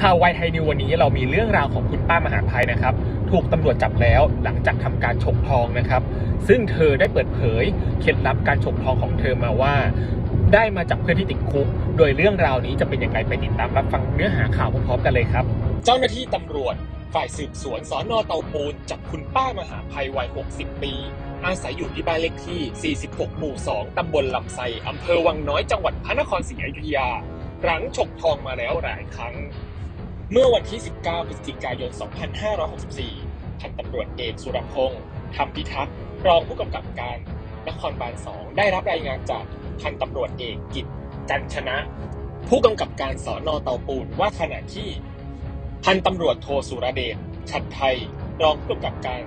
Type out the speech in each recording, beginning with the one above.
ข่าวไวไทยนิววันนี้เรามีเรื่องราวของคุณป้ามหาภัยนะครับ ถูกตำรวจจับแล้วหลังจากทำการฉกทองนะครับ ซึ่งเธอได้เปิดเผยเคล็ดลับการฉกทองของเธอมาว่า ได้มาจากเพื่อนที่ติดคุก โดยเรื่องราวนี้จะเป็นยังไงไปติดตามรับฟังเนื้อหาข่าวพร้อมๆกันเลยครับ เจ้าหน้าที่ตำรวจ ฝ่ายสืบสวนสอนอเตาปูนจับคุณป้ามหาภัยวัย 60 ปี อาศัยอยู่ที่บ้านเลขที่ 46 หมู่ 2 ตำบลลำไซอำเภอวังน้อยจังหวัดพระนครศรีอยุธยาหลังฉกทองมาแล้วหลายครั้ง เมื่อวันที่ 19 พฤศจิกายน 2564 พันตำรวจเอกสุรพงษ์ธรรมพิทักษ์รองผู้กำกับการนครบาล 2 ได้รับรายงานจากพันตำรวจเอกกิจจันชนะ ผู้กำกับการสอนอเตาปูนว่าขณะที่ พันตำรวจโทสุรเดชชัดไทย รองผู้กำกับการ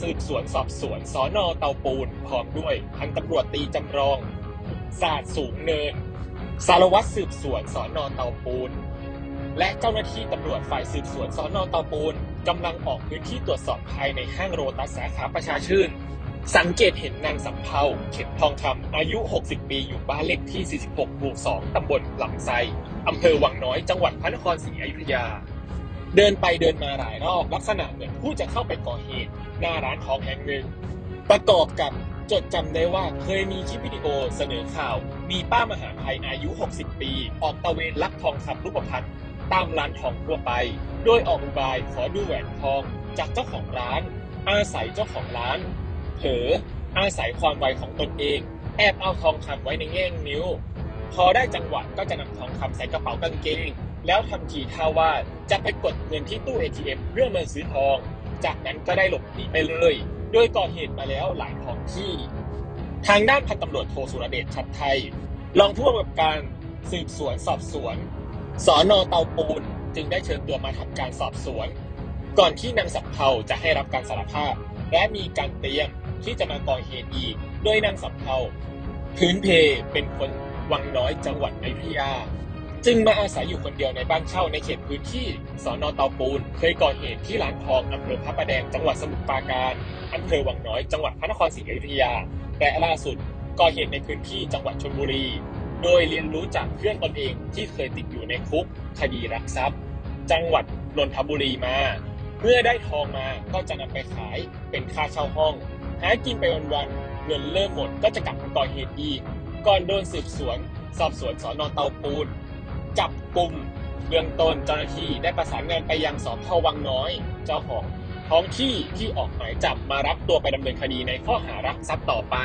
สืบสวนสอบสวนสอนอเตาปูนพร้อมด้วยพันตำรวจตีจำลองศาสตร์สูงเนิน สารวัตรสืบสวนสอนอเตาปูน และเจ้าหน้าที่ตำรวจฝ่ายสืบสวนสอนอเตาปูนกำลังออกพื้นที่ตรวจสอบภายในห้างโรตัสสาขาประชาชื่น สังเกตเห็นนางสำเภาเข็มทองคำอายุ 60 ปีอยู่บ้านเลขที่ 46หมู่2ตำบลหลำไซอำเภอวังน้อยจังหวัดพระนครศรีอยุธยา เดินไปเดินมาหลายรอบลักษณะเหมือนผู้จะเข้าไปก่อเหตุ หน้าร้านทองแห่งหนึ่ง ประกอบกับจดจำได้ว่าเคยมีคลิปวิดีโอเสนอข่าว มีป้ามหาภัยอายุ 60 ปี ออกตะเวนลักทองคำรูปพรรณ ตามร้านทองทั่วไป โดยออกอุบายขอดูแหวนทองจากเจ้าของร้าน อาศัยเจ้าของร้านเผลออาศัยความไวของตนเอง แอบเอาทองคำไว้ในแง่งนิ้ว พอได้จังหวะก็จะนำทองคำใส่กระเป๋ากางเกง แล้วทำทีท่าว่าจะไปกดเงินที่ตู้ ATM เพื่อมาซื้อทอง จากนั้นก็ได้หลบหนีไปเลย โดยก่อเหตุมาแล้วหลายท้องที่ ทางด้านพันตำรวจโทสุรเดชชัดไทยรองผู้กำกับการสืบสวนสอบสวน สอนอเตาปูนจึงได้เชิญตัวมาทำการสอบสวน ก่อนที่นางสับเภาจะให้รับการสารภาพ และมีการเตรียมที่จะมาก่อเหตุอีก โดยนางสับเภาพื้นเพเป็นคนวังน้อยจังหวัดอยุธยา จึงมาอาศัยอยู่คนเดียวในบ้านเช่าในเขตพื้นที่สอนอเตาปูน เคยก่อเหตุที่ร้านทองอำเภอพระประแดงจังหวัดสมุทรปราการอำเภอวังน้อยจังหวัดพระนครศรีอยุธยาและล่าสุดก่อเหตุในพื้นที่จังหวัดชลบุรี โดยเรียนรู้จากเพื่อนตนเองที่เคยติดอยู่ในคุกคดีรักทรัพย์ จังหวัดนนทบุรีมา เมื่อได้ทองมาก็จะนำไปขายเป็นค่าเช่าห้อง หากินไปวันๆเงินเริ่มหมดก็จะกลับมาก่อเหตุอีก ก่อนโดนสืบสวน สอบสวนสอนอเตาปูน จับกลุ่มเบื้องต้นเจ้าหน้าที่ได้ประสานงานไปยังสพวังน้อย เจ้าของท้องที่ที่ออกหมายจับมารับตัวไปดำเนินคดีในข้อหารักทรัพย์ต่อไป